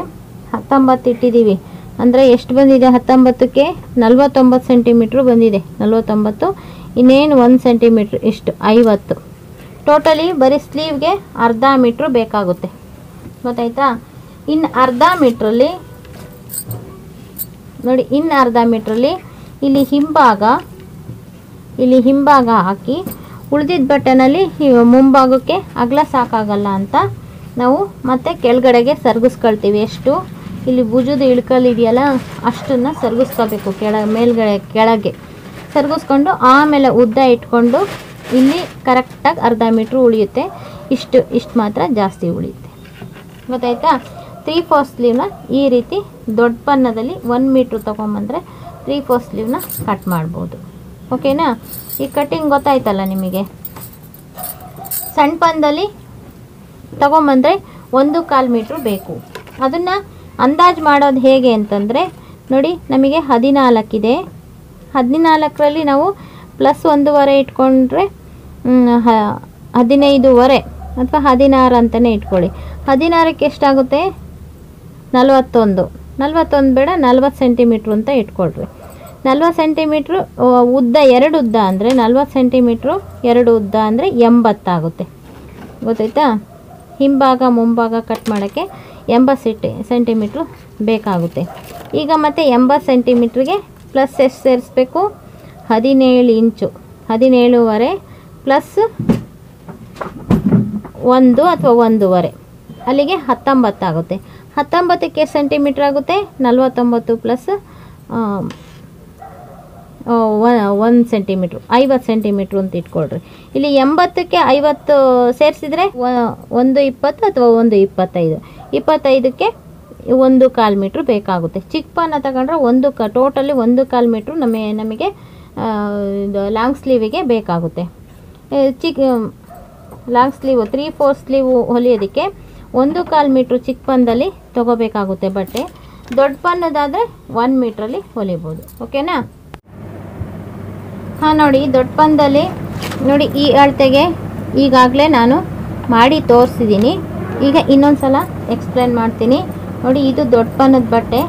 ಹತ್ತೊಂಬತ್ತು ಇಟ್ಟಿದ್ದೀವಿ. ಅಂದರೆ ಎಷ್ಟು ಬಂದಿದೆ? ಹತ್ತೊಂಬತ್ತಕ್ಕೆ ನಲ್ವತ್ತೊಂಬತ್ತು ಸೆಂಟಿಮೀಟ್ರ್ ಬಂದಿದೆ. ನಲ್ವತ್ತೊಂಬತ್ತು, ಇನ್ನೇನು ಒಂದು ಸೆಂಟಿಮೀಟ್ರ್ ಇಷ್ಟು, ಐವತ್ತು. ಟೋಟಲಿ ಬರೀ ಸ್ಲೀವ್ಗೆ ಅರ್ಧ ಮೀಟ್ರ್ ಬೇಕಾಗುತ್ತೆ. ಗೊತ್ತಾಯ್ತಾ? ಇನ್ನು ಅರ್ಧ ಮೀಟ್ರಲ್ಲಿ ನೋಡಿ ಇನ್ನು ಅರ್ಧ ಮೀಟ್ರಲ್ಲಿ ಇಲ್ಲಿ ಹಿಂಭಾಗ ಇಲ್ಲಿ ಹಿಂಭಾಗ ಹಾಕಿ ಉಳಿದಿದ್ದ ಬಟನಲ್ಲಿ ಮುಂಭಾಗಕ್ಕೆ ಅಗಲ ಸಾಕಾಗಲ್ಲ ಅಂತ ನಾವು ಮತ್ತೆ ಕೆಳಗಡೆಗೆ ಸರ್ಗಿಸ್ಕೊಳ್ತೀವಿ. ಎಷ್ಟು? ಇಲ್ಲಿ ಭುಜದ ಇಳ್ಕಲ್ ಇದೆಯಲ್ಲ, ಅಷ್ಟನ್ನು ಸರ್ಗಿಸ್ಕೋಬೇಕು ಕೆಳ, ಮೇಲ್ಗಡೆ, ಕೆಳಗೆ. ಸರ್ಗಿಸ್ಕೊಂಡು ಆಮೇಲೆ ಉದ್ದ ಇಟ್ಕೊಂಡು ಇಲ್ಲಿ ಕರೆಕ್ಟಾಗಿ ಅರ್ಧ ಮೀಟ್ರ್ ಉಳಿಯುತ್ತೆ. ಇಷ್ಟು ಇಷ್ಟು ಮಾತ್ರ ಜಾಸ್ತಿ ಉಳಿಯುತ್ತೆ. ಗೊತ್ತಾಯ್ತಾ? ತ್ರೀ ಫೋರ್ ಸ್ಲೀವ್ನ ಈ ರೀತಿ ದೊಡ್ಡ ಪನ್ನದಲ್ಲಿ ಒನ್ ಮೀಟ್ರ್ ತೊಗೊಂಬಂದರೆ ತ್ರೀ ಫೋರ್ ಸ್ಲೀವ್ನ ಕಟ್ ಮಾಡ್ಬೋದು. ಓಕೆನಾ? ಈ ಕಟ್ಟಿಂಗ್ ಗೊತ್ತಾಯ್ತಲ್ಲ ನಿಮಗೆ? ಸಣ್ಣ ಪಂದಲ್ಲಿ ತಗೊಂಬಂದರೆ ಒಂದು ಕಾಲು ಮೀಟ್ರ್ ಬೇಕು. ಅದನ್ನು ಅಂದಾಜು ಮಾಡೋದು ಹೇಗೆ ಅಂತಂದರೆ, ನೋಡಿ, ನಮಗೆ ಹದಿನಾಲ್ಕಿದೆ. ಹದಿನಾಲ್ಕರಲ್ಲಿ ನಾವು ಪ್ಲಸ್ ಒಂದೂವರೆ ಇಟ್ಕೊಂಡ್ರೆ ಹದಿನೈದುವರೆ ಅಥವಾ ಹದಿನಾರು ಅಂತಲೇ ಇಟ್ಕೊಳ್ಳಿ. ಹದಿನಾರಕ್ಕೆ ಎಷ್ಟಾಗುತ್ತೆ? ನಲವತ್ತೊಂದು. ನಲವತ್ತೊಂದು ಬೇಡ, ನಲ್ವತ್ತು ಸೆಂಟಿಮೀಟ್ರ್ ಅಂತ ಇಟ್ಕೊಳ್ರಿ. ನಲ್ವತ್ತು ಸೆಂಟಿಮೀಟ್ರು ಉದ್ದ ಎರಡು ಉದ್ದ ಅಂದರೆ ನಲ್ವತ್ತು ಸೆಂಟಿಮೀಟ್ರು, ಎರಡು ಉದ್ದ ಅಂದರೆ ಎಂಬತ್ತಾಗುತ್ತೆ. ಗೊತ್ತಾಯ್ತಾ? ಹಿಂಭಾಗ, ಮುಂಭಾಗ ಕಟ್ ಮಾಡೋಕ್ಕೆ ಎಂಬತ್ತು ಸೆಂಟಿ, ಸೆಂಟಿಮೀಟ್ರು ಬೇಕಾಗುತ್ತೆ. ಈಗ ಮತ್ತೆ ಎಂಬತ್ತು ಸೆಂಟಿಮೀಟ್ರಿಗೆ ಪ್ಲಸ್ ಎಷ್ಟು ಸೇರಿಸ್ಬೇಕು? ಹದಿನೇಳು ಇಂಚು. ಹದಿನೇಳುವರೆ ಪ್ಲಸ್ ಒಂದು ಅಥವಾ ಒಂದೂವರೆ. ಅಲ್ಲಿಗೆ ಹತ್ತೊಂಬತ್ತಾಗುತ್ತೆ. ಹತ್ತೊಂಬತ್ತಕ್ಕೆ ಎಷ್ಟು ಸೆಂಟಿಮೀಟ್ರ್ ಆಗುತ್ತೆ ನಲ್ವತ್ತೊಂಬತ್ತು ಪ್ಲಸ್ ಒಂದು ಸೆಂಟಿಮೀಟ್ರ್ ಐವತ್ತು ಸೆಂಟಿಮೀಟ್ರ್ ಅಂತ ಇಟ್ಕೊಳ್ರಿ. ಇಲ್ಲಿ ಎಂಬತ್ತಕ್ಕೆ ಐವತ್ತು ಸೇರಿಸಿದ್ರೆ ಒಂದು ಇಪ್ಪತ್ತು ಅಥವಾ ಒಂದು ಇಪ್ಪತ್ತೈದು. ಇಪ್ಪತ್ತೈದಕ್ಕೆ ಒಂದು ಕಾಲು ಮೀಟ್ರ್ ಬೇಕಾಗುತ್ತೆ. ಚಿಕ್ಕ ಪಾನ ತಗೊಂಡ್ರೆ ಒಂದು ಕ, ಟೋಟಲಿ ಒಂದು ಕಾಲು ಮೀಟ್ರ್ ನಮಗೆ ನಮಗೆ ಲಾಂಗ್ ಸ್ಲೀವಿಗೆ ಬೇಕಾಗುತ್ತೆ. ಚಿಕ್ಕ long sleeve three four sleeve ಹೊಲಿಯೋದಕ್ಕೆ ಒಂದು ಕಾಲು ಮೀಟ್ರ್ ಚಿಕ್ಕ ಪನ್ನದಲ್ಲಿ ತೊಗೋಬೇಕಾಗುತ್ತೆ ಬಟ್ಟೆ. ದೊಡ್ಡ ಪನ್ನದಾದರೆ ಒನ್ ಮೀಟ್ರಲ್ಲಿ ಹೊಲಿಬೋದು. ಓಕೆನಾ ಹಾಂ, ನೋಡಿ ದೊಡ್ಡ ಪಂದಲ್ಲಿ ನೋಡಿ, ಈ ಅಳತೆಗೆ ಈಗಾಗಲೇ ನಾನು ಮಾಡಿ ತೋರಿಸಿದ್ದೀನಿ. ಈಗ ಇನ್ನೊಂದು ಸಲ ಎಕ್ಸ್ಪ್ಲೇನ್ ಮಾಡ್ತೀನಿ. ನೋಡಿ, ಇದು ದೊಡ್ಡ ಪನ್ನದ ಬಟ್ಟೆ.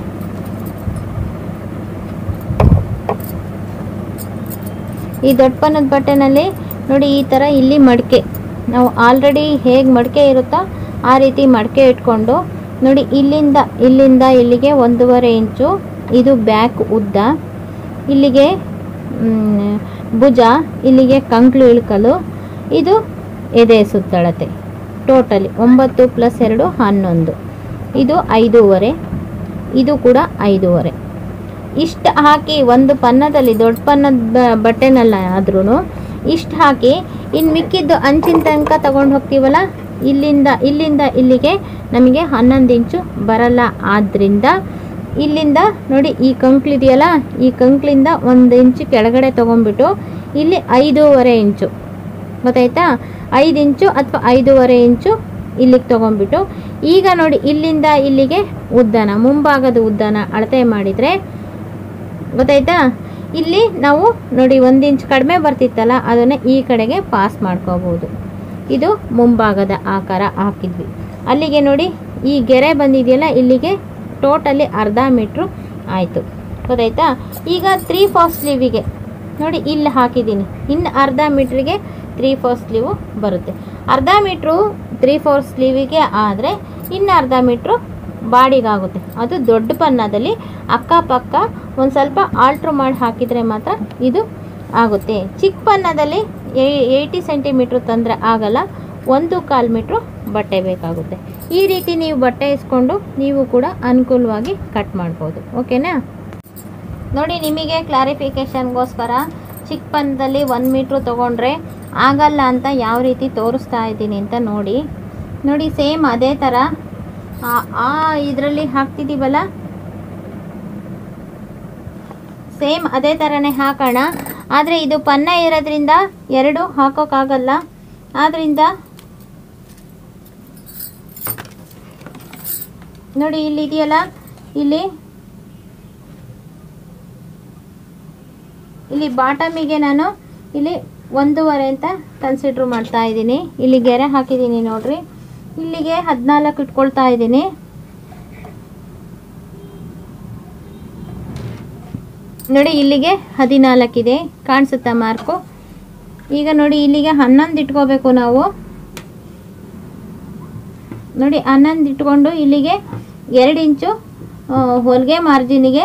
ಈ ದೊಡ್ಡ ಪನ್ನದ ಬಟ್ಟೆನಲ್ಲಿ, ನೋಡಿ, ಈ ಥರ ಇಲ್ಲಿ ಮಡಿಕೆ. ನಾವು ಆಲ್ರೆಡಿ ಹೇಗೆ ಮಡಿಕೆ ಇರುತ್ತೋ ಆ ರೀತಿ ಮಡಿಕೆ ಇಟ್ಕೊಂಡು, ನೋಡಿ, ಇಲ್ಲಿಂದ ಇಲ್ಲಿಂದ ಇಲ್ಲಿಗೆ ಒಂದೂವರೆ ಇಂಚು, ಇದು ಬ್ಯಾಕ್ ಉದ್ದ. ಇಲ್ಲಿಗೆ ಭುಜ ಇಲ್ಲಿಗೆ ಕಂಕ್ಳು ಇಳ್ಕಲು, ಇದು ಎದೆ ಸುತ್ತಳತೆ. ಟೋಟಲಿ ಒಂಬತ್ತು ಪ್ಲಸ್ ಎರಡು ಹನ್ನೊಂದು. ಇದು ಐದೂವರೆ, ಇದು ಕೂಡ ಐದೂವರೆ. ಇಷ್ಟು ಹಾಕಿ ಒಂದು ಪನ್ನದಲ್ಲಿ, ದೊಡ್ಡ ಪನ್ನದ ಬಟ್ಟೆನಲ್ಲ ಆದ್ರೂ ಇಷ್ಟು ಹಾಕಿ ಇನ್ನು ಮಿಕ್ಕಿದ್ದು ಅಂಚಿನ ತನಕ ತಗೊಂಡು ಹೋಗ್ತೀವಲ್ಲ, ಇಲ್ಲಿಂದ ಇಲ್ಲಿಂದ ಇಲ್ಲಿಗೆ ನಮಗೆ ಹನ್ನೊಂದು ಇಂಚು ಬರಲ್ಲ. ಆದ್ದರಿಂದ ಇಲ್ಲಿಂದ ನೋಡಿ ಈ ಕಂಕ್ಲಿದೆಯಲ್ಲ ಈ ಕಂಕ್ಲಿಂದ ಒಂದು ಇಂಚು ಕೆಳಗಡೆ ತೊಗೊಂಡ್ಬಿಟ್ಟು ಇಲ್ಲಿ ಐದೂವರೆ ಇಂಚು. ಗೊತ್ತಾಯ್ತಾ? ಐದು ಇಂಚು ಅಥವಾ ಐದೂವರೆ ಇಂಚು ಇಲ್ಲಿಗೆ ತೊಗೊಂಡ್ಬಿಟ್ಟು. ಈಗ ನೋಡಿ ಇಲ್ಲಿಂದ ಇಲ್ಲಿಗೆ ಉದ್ದನ, ಮುಂಭಾಗದ ಉದ್ದನ ಅಳತೆ ಮಾಡಿದರೆ ಗೊತ್ತಾಯ್ತಾ? ಇಲ್ಲಿ ನಾವು ನೋಡಿ ಒಂದು ಇಂಚ್ ಕಡಿಮೆ ಬರ್ತಿತ್ತಲ್ಲ, ಅದನ್ನು ಈ ಕಡೆಗೆ ಪಾಸ್ ಮಾಡ್ಕೋಬೋದು. ಇದು ಮುಂಭಾಗದ ಆಕಾರ ಹಾಕಿದ್ವಿ. ಅಲ್ಲಿಗೆ ನೋಡಿ ಈ ಗೆರೆ ಬಂದಿದೆಯಲ್ಲ, ಇಲ್ಲಿಗೆ ಟೋಟಲಿ ಅರ್ಧ ಮೀಟ್ರು ಆಯಿತು. ಗೊತ್ತಾಯ್ತಾ? ಈಗ ತ್ರೀ ಫೋರ್ ಸ್ಲೀವಿಗೆ ನೋಡಿ ಇಲ್ಲಿ ಹಾಕಿದ್ದೀನಿ. ಇನ್ನು ಅರ್ಧ ಮೀಟ್ರಿಗೆ ತ್ರೀ ಫೋರ್ ಸ್ಲೀವು ಬರುತ್ತೆ. ಅರ್ಧ ಮೀಟ್ರು ತ್ರೀ ಫೋರ್ ಸ್ಲೀವಿಗೆ ಆದರೆ ಇನ್ನು ಅರ್ಧ ಮೀಟ್ರು ಬಾಡಿಗಾಗುತ್ತೆ ಅದು ದೊಡ್ಡ ಪನ್ನದಲ್ಲಿ ಅಕ್ಕಪಕ್ಕ ಒಂದು ಸ್ವಲ್ಪ ಆಲ್ಟ್ರು ಮಾಡಿ ಹಾಕಿದರೆ ಮಾತ್ರ ಇದು ಆಗುತ್ತೆ. ಚಿಕ್ಕ ಪನ್ನದಲ್ಲಿ ಏಯ್ಟಿ ಸೆಂಟಿಮೀಟ್ರ್ ತಂದರೆ ಆಗಲ್ಲ. ಒಂದು ಕಾಲು ಮೀಟ್ರು ಬಟ್ಟೆ ಬೇಕಾಗುತ್ತೆ. ಈ ರೀತಿ ನೀವು ಬಟ್ಟೆ ಇಸ್ಕೊಂಡು ನೀವು ಕೂಡ ಅನುಕೂಲವಾಗಿ ಕಟ್ ಮಾಡ್ಬೋದು. ಓಕೆನಾ ನೋಡಿ, ನಿಮಗೆ ಕ್ಲಾರಿಫಿಕೇಷನ್ಗೋಸ್ಕರ ಚಿಕ್ಕ ಪಂದದಲ್ಲಿ ಒಂದು ಮೀಟ್ರು ತೊಗೊಂಡ್ರೆ ಆಗಲ್ಲ ಅಂತ ಯಾವ ರೀತಿ ತೋರಿಸ್ತಾ ಇದ್ದೀನಿ ಅಂತ ನೋಡಿ. ನೋಡಿ ಸೇಮ್ ಅದೇ ಥರ ಆ- ಇದರಲ್ಲಿ ಹಾಕ್ತಿದ್ದೀವಲ್ಲ ಸೇಮ್ ಅದೇ ಥರನೇ ಹಾಕೋಣ. ಆದರೆ ಇದು ಪನ್ನ ಇರೋದ್ರಿಂದ ಎರಡು ಹಾಕೋಕ್ಕಾಗಲ್ಲ. ಆದ್ದರಿಂದ ನೋಡಿ, ಇಲ್ಲಿ ಇದೆಯಲ್ಲ? ಇಲ್ಲಿ. ಇಲ್ಲಿ ಬಾಟಮಿಗೆ ನಾನು ಇಲ್ಲಿ ಒಂದೂವರೆ ಅಂತ ಕನ್ಸಿಡ್ರ್ ಮಾಡ್ತಾ ಇದ್ದೀನಿ. ಇಲ್ಲಿ ಗೆರೆ ಹಾಕಿದ್ದೀನಿ ನೋಡ್ರಿ. ಇಲ್ಲಿಗೆ ಹದಿನಾಲ್ಕು ಇಟ್ಕೊಳ್ತಾ ಇದ್ದೀನಿ. ನೋಡಿ, ಇಲ್ಲಿಗೆ ಹದಿನಾಲ್ಕಿದೆ. ಕಾಣಿಸುತ್ತಾ ಮಾರ್ಕು? ಈಗ ನೋಡಿ, ಇಲ್ಲಿಗೆ ಹನ್ನೊಂದು ಇಟ್ಕೋಬೇಕು ನಾವು. ನೋಡಿ ಹನ್ನೊಂದು ಇಟ್ಕೊಂಡು ಇಲ್ಲಿಗೆ ಎರಡು ಇಂಚು ಹೊಲಿಗೆ ಮಾರ್ಜಿನಿಗೆ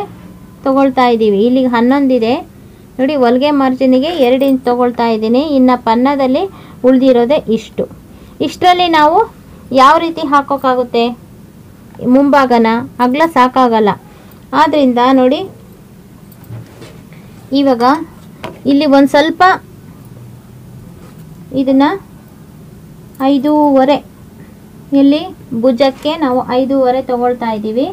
ತೊಗೊಳ್ತಾ ಇದ್ದೀವಿ. ಇಲ್ಲಿಗೆ ಹನ್ನೊಂದಿದೆ ನೋಡಿ, ಹೊಲಿಗೆ ಮಾರ್ಜಿನಿಗೆ ಎರಡು ಇಂಚ್ ತೊಗೊಳ್ತಾ ಇದ್ದೀನಿ. ಇನ್ನು ಪನ್ನದಲ್ಲಿ ಉಳಿದಿರೋದೇ ಇಷ್ಟು. ಇಷ್ಟರಲ್ಲಿ ನಾವು ಯಾವ ರೀತಿ ಹಾಕೋಕ್ಕಾಗುತ್ತೆ? ಮುಂಭಾಗನ? ಅಗಲ ಸಾಕಾಗಲ್ಲ. ಆದ್ದರಿಂದ ನೋಡಿ, ಇವಾಗ ಇಲ್ಲಿ ಒಂದು ಸ್ವಲ್ಪ ಇದನ್ನು ಐದೂವರೆ ಇಲ್ಲಿ ಭುಜಕ್ಕೆ ನಾವು ಐದೂವರೆ ತಗೊಳ್ತಾ ಇದ್ದೀವಿ.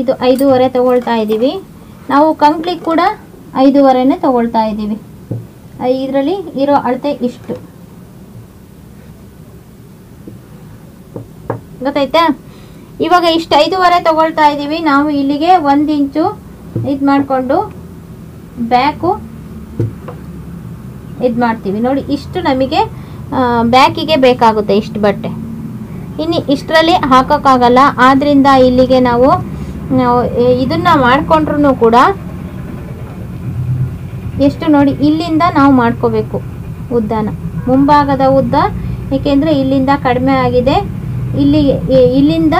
ಇದು ಐದೂವರೆ ತಗೊಳ್ತಾ ಇದ್ದೀವಿ. ನಾವು ಕಂಕ್ಲಿ ಕೂಡ ಐದೂವರೆನೇ ತಗೊಳ್ತಾ ಇದ್ದೀವಿ. ಇದರಲ್ಲಿ ಇರೋ ಅಳತೆ ಇಷ್ಟು. ಗೊತ್ತಾಯ್ತಾ? ಇವಾಗ ಇಷ್ಟು ಐದೂವರೆ ತಗೊಳ್ತಾ ಇದ್ದೀವಿ. ನಾವು ಇಲ್ಲಿಗೆ ಒಂದು ಇಂಚು ಇದು ಮಾಡಿಕೊಂಡು ಬ್ಯಾಕು ಇದು ಮಾಡ್ತೀವಿ. ನೋಡಿ, ಇಷ್ಟು ನಮಗೆ ಬ್ಯಾಕಿಗೆ ಬೇಕಾಗುತ್ತೆ ಇಷ್ಟು ಬಟ್ಟೆ. ಇನ್ನು ಇಷ್ಟರಲ್ಲಿ ಹಾಕೋಕ್ಕಾಗಲ್ಲ. ಆದ್ದರಿಂದ ಇಲ್ಲಿಗೆ ನಾವು ಇದನ್ನ ಮಾಡಿಕೊಂಡ್ರು ಮಾಡಿಕೊಂಡ್ರೂ ಕೂಡ ಎಷ್ಟು ನೋಡಿ ಇಲ್ಲಿಂದ ನಾವು ಮಾಡ್ಕೋಬೇಕು ಉದ್ದನ. ಮುಂಭಾಗದ ಉದ್ದ, ಏಕೆಂದರೆ ಇಲ್ಲಿಂದ ಕಡಿಮೆ ಆಗಿದೆ. ಇಲ್ಲಿ ಇಲ್ಲಿಂದ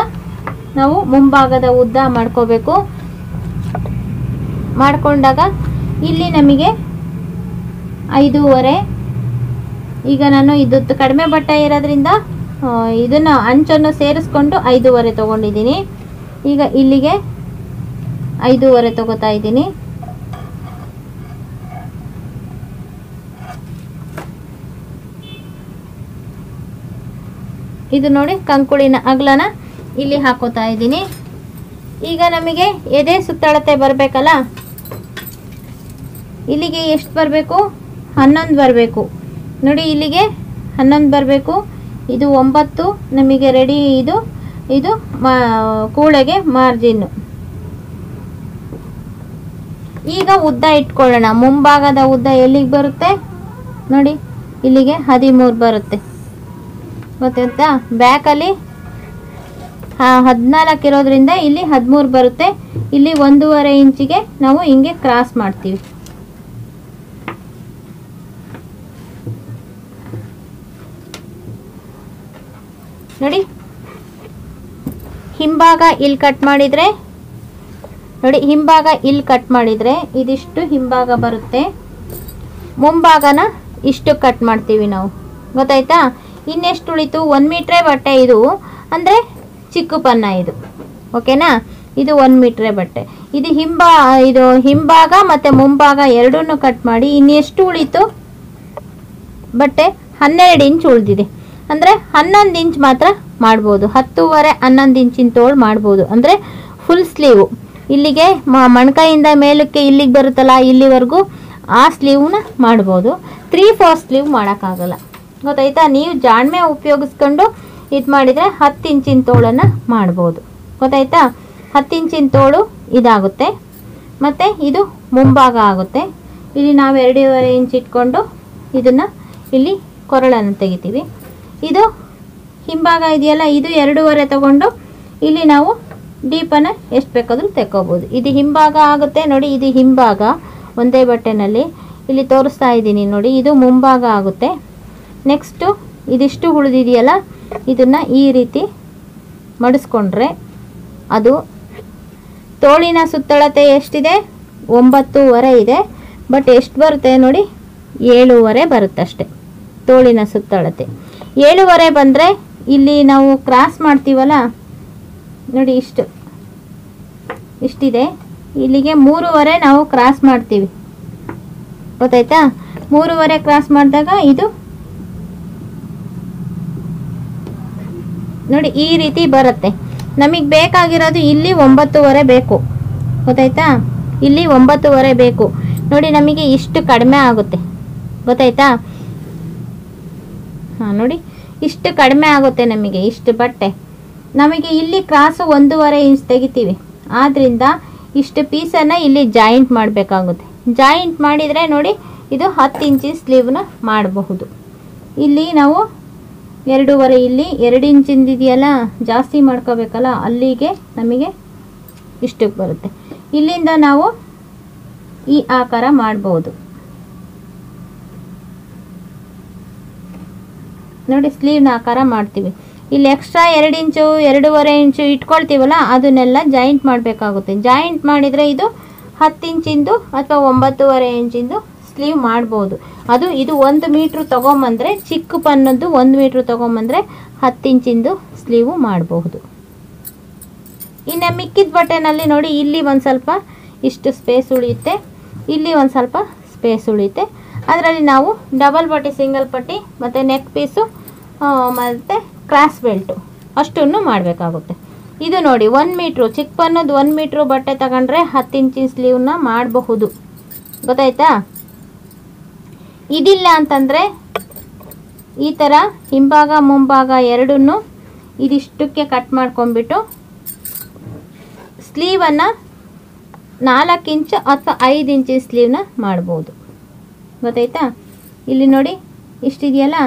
ನಾವು ಮುಂಭಾಗದ ಉದ್ದ ಮಾಡ್ಕೋಬೇಕು. ಮಾಡಿಕೊಂಡಾಗ ಇಲ್ಲಿ ನಮಗೆ ಐದೂವರೆ ಈಗ ನಾನು ಇದು ಕಡಿಮೆ ಬಟ್ಟೆ ಇರೋದ್ರಿಂದ ಇದನ್ನು ಅಂಚನ್ನು ಸೇರಿಸ್ಕೊಂಡು ಐದೂವರೆ ತಗೊಂಡಿದ್ದೀನಿ. ಈಗ ಇಲ್ಲಿಗೆ ಐದೂವರೆ ತಗೋತಾ ಇದ್ದೀನಿ. ಇದು ನೋಡಿ ಕಂಕುಳಿನ ಅಗ್ಲನ ಇಲ್ಲಿ ಹಾಕೋತಾ ಇದ್ದೀನಿ. ಈಗ ನಮಗೆ ಎದೆ ಸುತ್ತಳತೆ ಬರಬೇಕಲ್ಲ? ಇಲ್ಲಿಗೆ ಎಷ್ಟು ಬರಬೇಕು? ಹನ್ನೊಂದು ಬರಬೇಕು. ನೋಡಿ, ಇಲ್ಲಿಗೆ ಹನ್ನೊಂದು ಬರಬೇಕು. ಇದು ಒಂಬತ್ತು, ನಮಗೆ ರೆಡಿ ಇದು ಇದು ಮಾ, ಕೂಳೆಗೆ ಮಾರ್ಜಿನ್ನು ಈಗ ಉದ್ದ ಇಟ್ಕೊಳ್ಳೋಣ. ಮುಂಭಾಗದ ಉದ್ದ ಎಲ್ಲಿಗೆ ಬರುತ್ತೆ? ನೋಡಿ, ಇಲ್ಲಿಗೆ ಹದಿಮೂರು ಬರುತ್ತೆ. ಗೊತ್ತಾಯ್ತಾ? ಬ್ಯಾಕಲ್ಲಿ ಹದಿನಾಲ್ಕು ಇರೋದ್ರಿಂದ ಇಲ್ಲಿ ಹದಿಮೂರು ಬರುತ್ತೆ. ಇಲ್ಲಿ ಒಂದೂವರೆ ಇಂಚಿಗೆ ನಾವು ಹಿಂಗೆ ಕ್ರಾಸ್ ಮಾಡ್ತೀವಿ. ನೋಡಿ. ಹಿಂಭಾಗ ಇಲ್ಲಿ ಕಟ್ ಮಾಡಿದರೆ, ನೋಡಿ, ಹಿಂಭಾಗ ಇಲ್ಲಿ ಕಟ್ ಮಾಡಿದರೆ ಇದಿಷ್ಟು ಹಿಂಭಾಗ ಬರುತ್ತೆ. ಮುಂಭಾಗನ ಇಷ್ಟು ಕಟ್ ಮಾಡ್ತೀವಿ ನಾವು. ಗೊತ್ತಾಯ್ತಾ? ಇನ್ನೆಷ್ಟು ಉಳಿತು? ಒಂದು ಮೀಟ್ರೆ ಬಟ್ಟೆ ಇದು. ಅಂದರೆ ಚಿಕ್ಕ ಪನ್ನ ಇದು. ಓಕೆನಾ? ಇದು ಒಂದು ಮೀಟ್ರೆ ಬಟ್ಟೆ. ಇದು ಹಿಂಬಾ ಇದು ಹಿಂಭಾಗ ಮತ್ತು ಮುಂಭಾಗ ಎರಡನ್ನೂ ಕಟ್ ಮಾಡಿ ಇನ್ನೆಷ್ಟು ಉಳಿತು? ಬಟ್ಟೆ ಹನ್ನೆರಡು ಇಂಚ್ ಉಳಿದಿದೆ. ಅಂದರೆ ಹನ್ನೊಂದು ಇಂಚ್ ಮಾತ್ರ ಮಾಡ್ಬೋದು. ಹತ್ತುವರೆ, ಹನ್ನೊಂದು ಇಂಚಿನ ತೋಳು ಮಾಡ್ಬೋದು. ಅಂದರೆ ಫುಲ್ ಸ್ಲೀವು ಇಲ್ಲಿಗೆ ಮಣ್ಕಾಯಿಂದ ಮೇಲಕ್ಕೆ ಇಲ್ಲಿಗೆ ಬರುತ್ತಲ್ಲ, ಇಲ್ಲಿವರೆಗೂ ಆ ಸ್ಲೀವ್ನ ಮಾಡ್ಬೋದು. ತ್ರೀ ಫೋರ್ ಸ್ಲೀವ್ ಮಾಡೋಕ್ಕಾಗಲ್ಲ. ಗೊತ್ತಾಯ್ತಾ? ನೀವು ಜಾಣ್ಮೆ ಉಪಯೋಗಿಸ್ಕೊಂಡು ಇದು ಮಾಡಿದರೆ ಹತ್ತು ಇಂಚಿನ ತೋಳನ್ನು ಮಾಡ್ಬೋದು. ಗೊತ್ತಾಯ್ತಾ? ಹತ್ತು ಇಂಚಿನ ತೋಳು ಇದಾಗುತ್ತೆ. ಮತ್ತು ಇದು ಮುಂಭಾಗ ಆಗುತ್ತೆ. ಇಲ್ಲಿ ನಾವು ಎರಡೂವರೆ ಇಂಚ್ ಇಟ್ಕೊಂಡು ಇದನ್ನು ಇಲ್ಲಿ ಕೊರಳನ್ನು ತೆಗಿತೀವಿ. ಇದು ಹಿಂಭಾಗ ಇದೆಯಲ್ಲ, ಇದು ಎರಡೂವರೆ ತಗೊಂಡು ಇಲ್ಲಿ ನಾವು ಡೀಪನ್ನು ಎಷ್ಟು ಬೇಕಾದರೂ ತೆಕ್ಕೋಬೋದು. ಇದು ಹಿಂಭಾಗ ಆಗುತ್ತೆ ನೋಡಿ, ಇದು ಹಿಂಭಾಗ ಒಂದೇ ಬಟ್ಟೆನಲ್ಲಿ. ಇಲ್ಲಿ ತೋರಿಸ್ತಾ ಇದ್ದೀನಿ ನೋಡಿ, ಇದು ಮುಂಭಾಗ ಆಗುತ್ತೆ. ನೆಕ್ಸ್ಟು ಇದಿಷ್ಟು ಉಳಿದಿದೆಯಲ್ಲ, ಇದನ್ನು ಈ ರೀತಿ ಮಡಿಸ್ಕೊಂಡ್ರೆ ಅದು ತೋಳಿನ ಸುತ್ತಳತೆ ಎಷ್ಟಿದೆ? ಒಂಬತ್ತೂವರೆ ಇದೆ. ಬಟ್ ಎಷ್ಟು ಬರುತ್ತೆ ನೋಡಿ, ಏಳೂವರೆ ಬರುತ್ತಷ್ಟೆ ತೋಳಿನ ಸುತ್ತಳತೆ. ಏಳುವರೆ ಬಂದರೆ ಇಲ್ಲಿ ನಾವು ಕ್ರಾಸ್ ಮಾಡ್ತೀವಲ್ಲ? ನೋಡಿ ಇಷ್ಟು. ಇಷ್ಟಿದೆ. ಇಲ್ಲಿಗೆ ಮೂರುವರೆ ನಾವು ಕ್ರಾಸ್ ಮಾಡ್ತೀವಿ. ಗೊತ್ತಾಯ್ತಾ? ಮೂರುವರೆ ಕ್ರಾಸ್ ಮಾಡಿದಾಗ ಇದು ನೋಡಿ ಈ ರೀತಿ ಬರುತ್ತೆ. ನಮಗೆ ಬೇಕಾಗಿರೋದು ಇಲ್ಲಿ ಒಂಬತ್ತುವರೆ ಬೇಕು. ಗೊತ್ತಾಯ್ತಾ? ಇಲ್ಲಿ ಒಂಬತ್ತುವರೆ ಬೇಕು. ನೋಡಿ ನಮಗೆ ಇಷ್ಟು ಕಡಿಮೆ ಆಗುತ್ತೆ. ಗೊತ್ತಾಯ್ತಾ? ಹಾಂ, ನೋಡಿ. ಇಷ್ಟು ಕಡಿಮೆ ಆಗುತ್ತೆ ನಮಗೆ, ಇಷ್ಟು ಬಟ್ಟೆ. ನಮಗೆ ಇಲ್ಲಿ ಕ್ರಾಸು ಒಂದೂವರೆ ಇಂಚ್ ತೆಗಿತೀವಿ. ಆದ್ದರಿಂದ ಇಷ್ಟು ಪೀಸನ್ನು ಇಲ್ಲಿ ಜಾಯಿಂಟ್ ಮಾಡಬೇಕಾಗುತ್ತೆ. ಜಾಯಿಂಟ್ ಮಾಡಿದರೆ ನೋಡಿ, ಇದು ಹತ್ತು ಇಂಚಿನ ಸ್ಲೀವ್ನ ಮಾಡಬಹುದು. ಇಲ್ಲಿ ನಾವು ಎರಡೂವರೆ, ಇಲ್ಲಿ ಎರಡು ಇಂಚಿಂದ ಇದೆಯಲ್ಲ, ಜಾಸ್ತಿ ಮಾಡ್ಕೋಬೇಕಲ್ಲ, ಅಲ್ಲಿಗೆ ನಮಗೆ ಇಷ್ಟಕ್ಕೆ ಬರುತ್ತೆ. ಇಲ್ಲಿಂದ ನಾವು ಈ ಆಕಾರ ಮಾಡ್ಬೋದು ನೋಡಿ ಸ್ಲೀವ್ನ ಆಕಾರ ಮಾಡ್ತೀವಿ. ಇಲ್ಲಿ ಎಕ್ಸ್ಟ್ರಾ ಎರಡು ಇಂಚು ಎರಡೂವರೆ ಇಂಚು ಇಟ್ಕೊಳ್ತೀವಲ್ಲ, ಅದನ್ನೆಲ್ಲ ಜಾಯಿಂಟ್ ಮಾಡಬೇಕಾಗುತ್ತೆ. ಜಾಯಿಂಟ್ ಮಾಡಿದರೆ ಇದು ಹತ್ತು ಇಂಚಿಂದು ಅಥವಾ ಒಂಬತ್ತುವರೆ ಇಂಚಿಂದು ಸ್ಲೀವ್ ಮಾಡ್ಬೋದು. ಅದು ಇದು ಒಂದು ಮೀಟ್ರ್ ತೊಗೊಂಬಂದರೆ, ಚಿಕ್ಕ ಪನ್ನದ್ದು ಒಂದು ಮೀಟ್ರ್ ತೊಗೊಂಬಂದರೆ ಹತ್ತು ಇಂಚಿಂದು ಸ್ಲೀವು ಮಾಡಬಹುದು ಇನ್ನು ಮಿಕ್ಕಿದ ಬಟ್ಟೆನಲ್ಲಿ ನೋಡಿ, ಇಲ್ಲಿ ಒಂದು ಸ್ವಲ್ಪ ಇಷ್ಟು ಸ್ಪೇಸ್ ಉಳಿಯುತ್ತೆ. ಇಲ್ಲಿ ಒಂದು ಸ್ವಲ್ಪ ಸ್ಪೇಸ್ ಉಳಿಯುತ್ತೆ. ಅದರಲ್ಲಿ ನಾವು ಡಬಲ್ ಪಟ್ಟಿ ಸಿಂಗಲ್ ಪಟ್ಟಿ, ಮತ್ತು ನೆಕ್ ಪೀಸು ಮತ್ತು ಕ್ರಾಸ್ ಬೆಲ್ಟು ಅಷ್ಟನ್ನು ಮಾಡಬೇಕಾಗುತ್ತೆ. ಇದು ನೋಡಿ ಒನ್ ಮೀಟ್ರು ಚಿಕ್ಕ ಅನ್ನೋದು ಒನ್ ಮೀಟ್ರು ಬಟ್ಟೆ ತಗೊಂಡ್ರೆ ಹತ್ತು ಇಂಚಿನ ಸ್ಲೀವ್ನ ಮಾಡಬಹುದು. ಗೊತ್ತಾಯ್ತಾ? ಇದಿಲ್ಲ ಅಂತಂದರೆ ಈ ಥರ ಹಿಂಭಾಗ, ಮುಂಭಾಗ ಎರಡನ್ನೂ ಇದಿಷ್ಟಕ್ಕೆ ಕಟ್ ಮಾಡ್ಕೊಂಬಿಟ್ಟು ಸ್ಲೀವನ್ನು ನಾಲ್ಕು ಇಂಚು ಅಥವಾ ಐದು ಇಂಚಿನ ಸ್ಲೀವ್ನ ಮಾಡ್ಬೋದು. ಗೊತ್ತಾಯ್ತಾ? ಇಲ್ಲಿ ನೋಡಿ, ಇಷ್ಟಿದೆಯಲ್ಲ?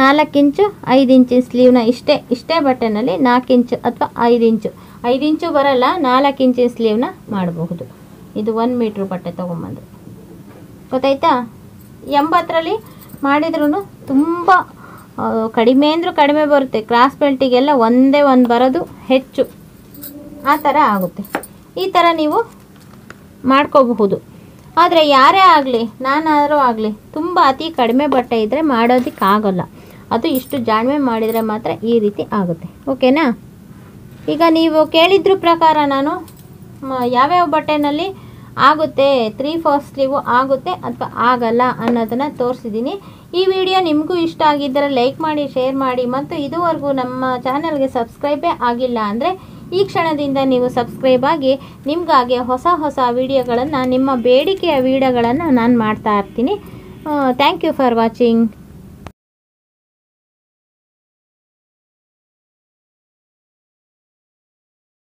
ನಾಲ್ಕು ಇಂಚು, ಐದು ಇಂಚಿನ ಸ್ಲೀವ್ನ ಇಷ್ಟೇ ಇಷ್ಟೇ ಬಟ್ಟೆನಲ್ಲಿ ನಾಲ್ಕು ಇಂಚು ಅಥವಾ ಐದು ಇಂಚು. ಐದು ಇಂಚು ಬರಲ್ಲ, ನಾಲ್ಕು ಇಂಚಿನ ಸ್ಲೀವ್ನ ಮಾಡಬಹುದು. ಇದು ಒನ್ ಮೀಟ್ರ್ ಬಟ್ಟೆ ತೊಗೊಂಬಂದು. ಗೊತ್ತಾಯ್ತಾ? ಎಂಬತ್ತರಲ್ಲಿ ಮಾಡಿದ್ರೂ ತುಂಬ ಕಡಿಮೆ ಅಂದರೂ ಕಡಿಮೆ ಬರುತ್ತೆ. ಕ್ರಾಸ್ ಬೆಲ್ಟಿಗೆಲ್ಲ ಒಂದೇ ಒಂದು ಬರೋದು ಹೆಚ್ಚು. ಆ ಥರ ಆಗುತ್ತೆ. ಈ ಥರ ನೀವು ಮಾಡ್ಕೋಬಹುದು. ಆದರೆ ಯಾರೇ ಆಗಲಿ, ನಾನಾದರೂ ಆಗಲಿ, ತುಂಬ ಅತಿ ಕಡಿಮೆ ಬಟ್ಟೆ ಇದ್ದರೆ ಮಾಡೋದಕ್ಕಾಗಲ್ಲ. ಅದು ಇಷ್ಟು ಜಾಣ್ಮೆ ಮಾಡಿದರೆ ಮಾತ್ರ ಈ ರೀತಿ ಆಗುತ್ತೆ. ಓಕೆನಾ? ಈಗ ನೀವು ಕೇಳಿದ್ರ ಪ್ರಕಾರ ನಾನು ಯಾವ್ಯಾವ ಬಟ್ಟೆನಲ್ಲಿ ಆಗುತ್ತೆ ತ್ರೀ ಫೋರ್ ಸ್ಲೀವು ಆಗುತ್ತೆ ಅಥವಾ ಆಗಲ್ಲ ಅನ್ನೋದನ್ನು ತೋರಿಸಿದ್ದೀನಿ. ಈ ವಿಡಿಯೋ ನಿಮಗೂ ಇಷ್ಟ ಆಗಿದ್ದರೆ ಲೈಕ್ ಮಾಡಿ, ಶೇರ್ ಮಾಡಿ. ಮತ್ತು ಇದುವರೆಗೂ ನಮ್ಮ ಚಾನಲ್ಗೆ ಸಬ್ಸ್ಕ್ರೈಬೇ ಆಗಿಲ್ಲ ಅಂದರೆ ಈ ಕ್ಷಣದಿಂದ ನೀವು ಸಬ್ಸ್ಕ್ರೈಬ್ ಆಗಿ ನಿಮಗಾಗಿ ಹೊಸ ಹೊಸ ವಿಡಿಯೋಗಳನ್ನು ನಿಮ್ಮ ಬೇಡಿಕೆಯ ವಿಡಿಯೋಗಳನ್ನು ನಾನು ಮಾಡ್ತಾ ಇರ್ತೀನಿ. Thank you for watching